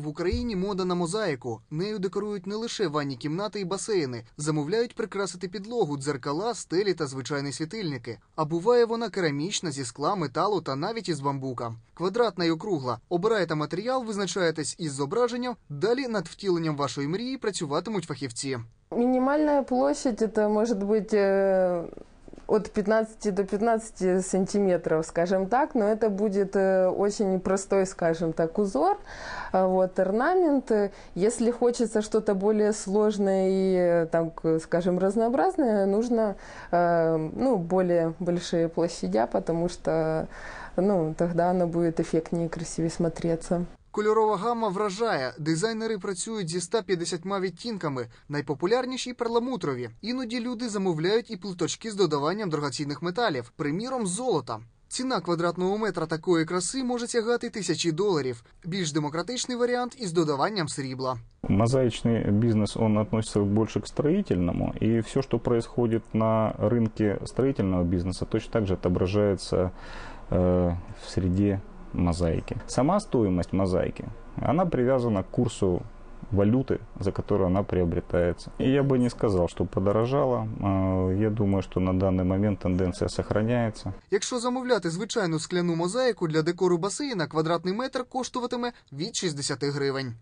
В Україні мода на мозаїку. Нею декорують не лише ванні кімнати і басейни, замовляють прикрасити підлогу, дзеркала, стелі та звичайні світильники. А буває вона керамічна зі скла, металу та навіть із бамбука. Квадратна й округла. Обираєте матеріал, визначаєтесь із зображенням. Далі над втіленням вашої мрії працюватимуть фахівці. Минимальная площадь это может быть э, от 15 до 15 сантиметров, скажем так, но это будет э, очень простой, скажем так, узор, а вот орнамент. Э, Если хочется что-то более сложное и, э, там, скажем, разнообразное, нужно э, ну, более большие площадя, потому что ну, тогда оно будет эффектнее и красивее смотреться. Кольорова гамма вражає. Дизайнери працюють зі 150 відтінками. Найпопулярніші перламутрові. Іноді люди замовляють і плиточки з додаванням дорогоцінних металів, приміром золота. Ціна квадратного метра такої краси може сягати тисячі доларів. Більш демократичний варіант із додаванням срібла. Мозаичный бизнес, он относится больше к строительному, и все, что происходит на рынке строительного бизнеса, точно так же отображается э, в среде мозаики. Сама стоимость мозаики, она привязана к курсу валюты, за которую она приобретается. И я бы не сказал, что подорожала. Э, Я думаю, что на данный момент тенденция сохраняется. Якщо замовляти звичайну скляну мозаїку для декору басейна, квадратний метр коштуватиме від 60 гривень.